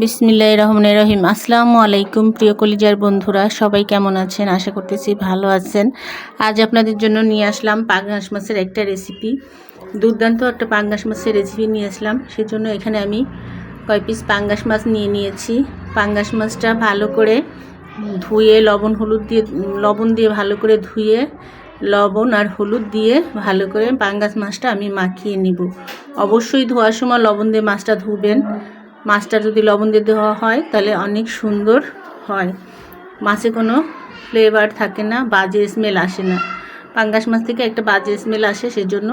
বিসমিল্লাহ রহমান রহিম। আসসালামু আলাইকুম প্রিয় কলিজার বন্ধুরা, সবাই কেমন আছেন? আশা করতেছি ভালো আছেন। আজ আপনাদের জন্য নিয়ে আসলাম পাঙ্গাস মাছের একটা রেসিপি দুর্দান্ত একটা পাঙ্গাস মাছের রেসিপি নিয়ে আসলাম। সেজন্য এখানে আমি কয় পিস পাঙ্গাস মাছ নিয়ে নিয়েছি। পাঙ্গাস মাছটা ভালো করে ধুয়ে, লবণ, হলুদ দিয়ে, লবণ দিয়ে ভালো করে ধুয়ে, লবণ আর হলুদ দিয়ে ভালো করে পাঙ্গাস মাছটা আমি মাখিয়ে নিব। অবশ্যই ধোয়ার সময় লবণ দিয়ে মাছটা ধুবেন। মাছটা যদি লবণ দিয়ে দেওয়া হয়, তাহলে অনেক সুন্দর হয়। মাছে কোনো ফ্লেভার থাকে না, বাজে স্মেল আসে না। পাঙ্গাস মাছ থেকে একটা বাজে স্মেল আসে, সেজন্য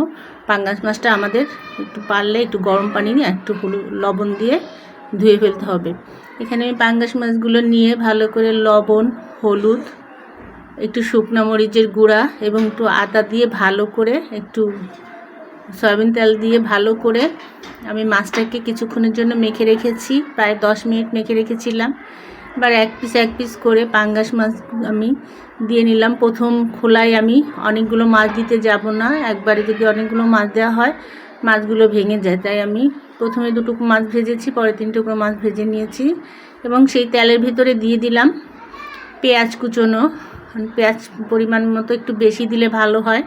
পাঙ্গাস মাছটা আমাদের একটু পারলে একটু গরম পানি নিয়ে একটু হলুদ, লবণ দিয়ে ধুয়ে ফেলতে হবে। এখানে আমি পাঙ্গাস মাছগুলো নিয়ে ভালো করে লবণ, হলুদ, একটু শুকনো মরিচের গুঁড়া এবং একটু আদা দিয়ে ভালো করে একটু সয়াবিন তেল দিয়ে ভালো করে আমি মাছটাকে কিছুক্ষণের জন্য মেখে রেখেছি, প্রায় দশ মিনিট মেখে রেখেছিলাম। এবার এক পিস এক পিস করে পাঙ্গাস মাছ আমি দিয়ে নিলাম। প্রথম খোলায় আমি অনেকগুলো মাছ দিতে যাব না, একবারে যদি অনেকগুলো মাছ দেওয়া হয়, মাছগুলো ভেঙে যায়। তাই আমি প্রথমে দুটুকু মাছ ভেজেছি পরে তিন টুকরো মাছ ভেজে নিয়েছি এবং সেই তেলের ভিতরে দিয়ে দিলাম পেঁয়াজ কুচোনো। পেঁয়াজ পরিমাণ মতো একটু বেশি দিলে ভালো হয়।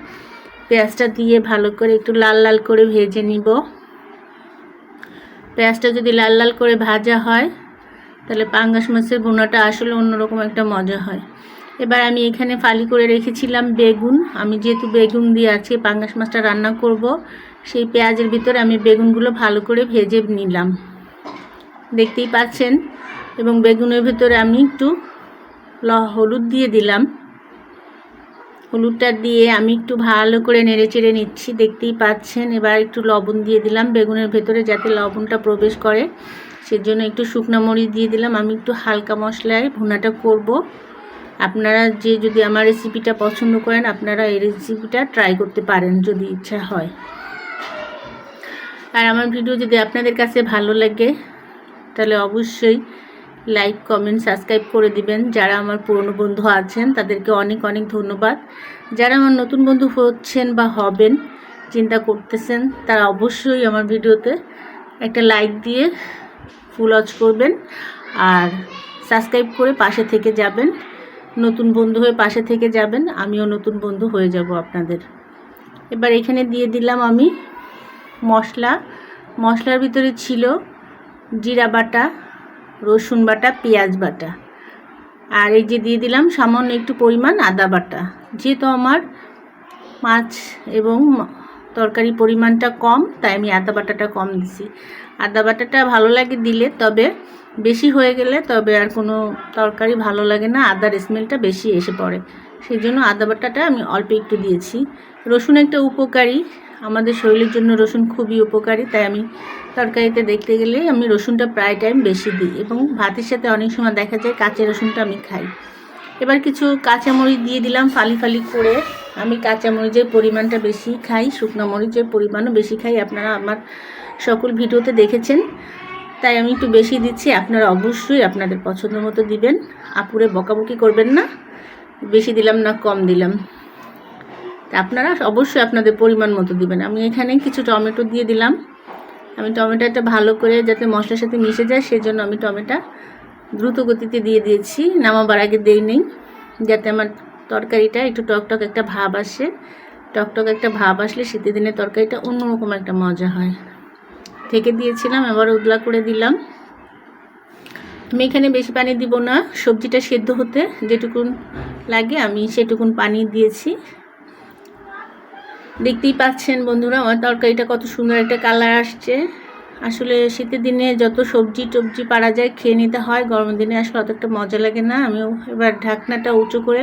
পেঁয়াজটা দিয়ে ভালো করে একটু লাল লাল করে ভেজে নিব। পেঁয়াজটা যদি লাল লাল করে ভাজা হয়, তাহলে পাঙ্গাস মাছের বোনাটা আসলে অন্যরকম একটা মজা হয়। এবার আমি এখানে ফালি করে রেখেছিলাম বেগুন। আমি যেহেতু বেগুন দিয়ে আছি পাঙ্গাস মাছটা রান্না করব, সেই পেঁয়াজের ভিতরে আমি বেগুনগুলো ভালো করে ভেজে নিলাম। দেখতেই পাচ্ছেন? এবং বেগুনের ভিতরে আমি একটু ল, হলুদ দিয়ে দিলাম। হলুদটা দিয়ে আমি একটু ভালো করে নেড়ে চেড়ে নিচ্ছি, দেখতেই পাচ্ছেন। এবার একটু লবণ দিয়ে দিলাম, বেগুনের ভেতরে যাতে লবণটা প্রবেশ করে। সেজন্য একটু শুকনো মরিচ দিয়ে দিলাম। আমি একটু হালকা মশলায় ভুনাটা করব। আপনারা যে যদি আমার রেসিপিটা পছন্দ করেন, আপনারা এই রেসিপিটা ট্রাই করতে পারেন যদি ইচ্ছা হয়। আর আমার ভিডিও যদি আপনাদের কাছে ভালো লাগে, তাহলে অবশ্যই লাইক কমেন্ট সাবস্ক্রাইব করে দিবেন। যারা আমার পুরনো বন্ধু আছেন, তাদেরকে অনেক অনেক ধন্যবাদ। যারা আমার নতুন বন্ধু হচ্ছেন বা হবেন, চিন্তা করতেছেন, তারা অবশ্যই আমার ভিডিওতে একটা লাইক দিয়ে ফুল অচ করবেন আর সাবস্ক্রাইব করে পাশে থেকে যাবেন। নতুন বন্ধু হয়ে পাশে থেকে যাবেন, আমিও নতুন বন্ধু হয়ে যাব আপনাদের। এবার এখানে দিয়ে দিলাম আমি মশলা। মশলার ভিতরে ছিল জিরা বাটা রসুন বাটা, পেঁয়াজ বাটা। আর এই যে দিয়ে দিলাম সামান্য একটু পরিমাণ আদা বাটা। যেহেতু আমার মাছ এবং তরকারি পরিমাণটা কম, তাই আমি আদা বাটাটা কম দিছি। আদা বাটাটা ভালো লাগে দিলে, তবে বেশি হয়ে গেলে তবে আর কোনো তরকারি ভালো লাগে না, আদার স্মেলটা বেশি এসে পড়ে। সেই জন্য আদা বাটাটা আমি অল্প একটু দিয়েছি। রসুন একটা উপকারী আমাদের শরীরের জন্য রসুন খুবই উপকারী, তাই আমি তরকারিতে দেখতে গেলে আমি রসুনটা প্রায় টাইম বেশি দিই এবং ভাতের সাথে অনেক সময় দেখা যায় কাঁচা রসুনটা আমি খাই। এবার কিছু কাঁচামরিচ দিয়ে দিলাম ফালি ফালি করে। আমি কাঁচামরিচের পরিমাণটা বেশি খাই, শুকনো মরিচের পরিমাণও বেশি খাই। আপনারা আমার সকল ভিডিওতে দেখেছেন, তাই আমি একটু বেশি দিচ্ছি। আপনারা অবশ্যই আপনাদের পছন্দ মতো দিবেন। আপুরে বকাবকি করবেন না। বেশি দিলাম না, কম দিলাম। আপনারা অবশ্যই আপনাদের পরিমাণ মতো দিবেন। আমি এখানে কিছু টমেটো দিয়ে দিলাম। আমি টমেটোটা ভালো করে যাতে মশলার সাথে মিশে যায়, সেজন্য আমি টমেটো দ্রুত গতিতে দিয়ে দিয়েছি। নামাবার আগে দেই নেই, যাতে আমার তরকারিটা একটু টকটক একটা ভাব আসে। টকটক একটা ভাব আসলে শীতের দিনে তরকারিটা অন্যরকম একটা মজা হয়। থেকে দিয়েছিলাম, এবার উদলা করে দিলাম। আমি এখানে বেশি পানি দিব না। সবজিটা সেদ্ধ হতে যেটুকুন লাগে, আমি সেটুকুন পানি দিয়েছি। দেখতেই পাচ্ছেন বন্ধুরা, আমার তরকারিটা কত সুন্দর একটা কালার আসছে। আসলে শীতের দিনে যত সবজি টবজি পারা যায়, খেয়ে নিতে হয়। গরমের দিনে আসলে অত একটা মজা লাগে না। আমি এবার ঢাকনাটা উঁচু করে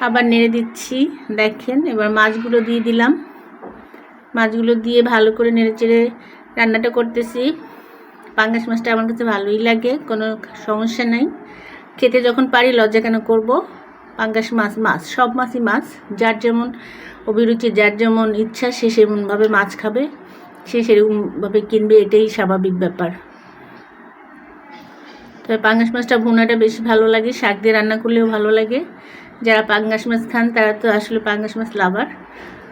আবার নেড়ে দিচ্ছি। দেখেন, এবার মাছগুলো দিয়ে দিলাম। মাছগুলো দিয়ে ভালো করে নেড়ে চেড়ে রান্নাটা করতেছি। পাঙ্গাস মাছটা আমার কাছে ভালোই লাগে, কোনো সমস্যা নাই। খেতে যখন পারি লজ্জা কেন করব? পাঙ্গাস মাছ মাছ, সব মাছই মাছ। যার যেমন অভিরুচি, যার যেমন ইচ্ছা, সে সেমনভাবে মাছ খাবে। সে সেরকমভাবে কিনবে, এটাই স্বাভাবিক ব্যাপার। তবে পাঙ্গাস মাছটা ভুনাটা বেশি ভালো লাগে, শাক দিয়ে রান্না করলেও ভালো লাগে। যারা পাঙ্গাস মাছ খান, তারা তো আসলে পাঙ্গাস মাছ লাভার।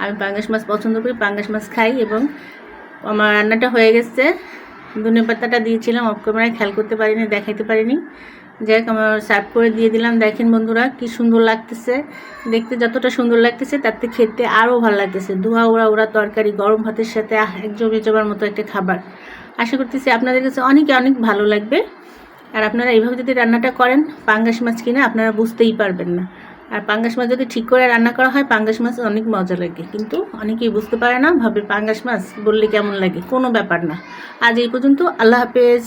আমি পাঙ্গাস মাছ পছন্দ করি, পাঙ্গাস মাছ খাই এবং আমার রান্নাটা হয়ে গেছে। ধনে পাতাটা দিয়েছিলাম, অফ ক্যামেরায় খেয়াল করতে পারিনি, দেখাইতে পারিনি। যাই আমার সার্ভ করে দিয়ে দিলাম। দেখেন বন্ধুরা, কি সুন্দর লাগতেছে। দেখতে যতটা সুন্দর লাগতেছে থেকে খেতে আরও ভালো লাগতেছে। ধোয়া ওড়া ওড়া তরকারি, গরম ভাতের সাথে এক জমে মতো একটা খাবার। আশা করতেছি আপনাদের কাছে অনেকে অনেক ভালো লাগবে। আর আপনারা এইভাবে যদি রান্নাটা করেন, পাঙ্গাস মাছ কিনে আপনারা বুঝতেই পারবেন না। আর পাঙ্গাস মাছ যদি ঠিক করে রান্না করা হয়, পাঙ্গাস মাছ অনেক মজা লাগে। কিন্তু অনেকেই বুঝতে পারে না, ভাবে পাঙ্গাস মাছ বললে কেমন লাগে? কোনো ব্যাপার না। আজ এই পর্যন্ত, আল্লাহ হাফেজ।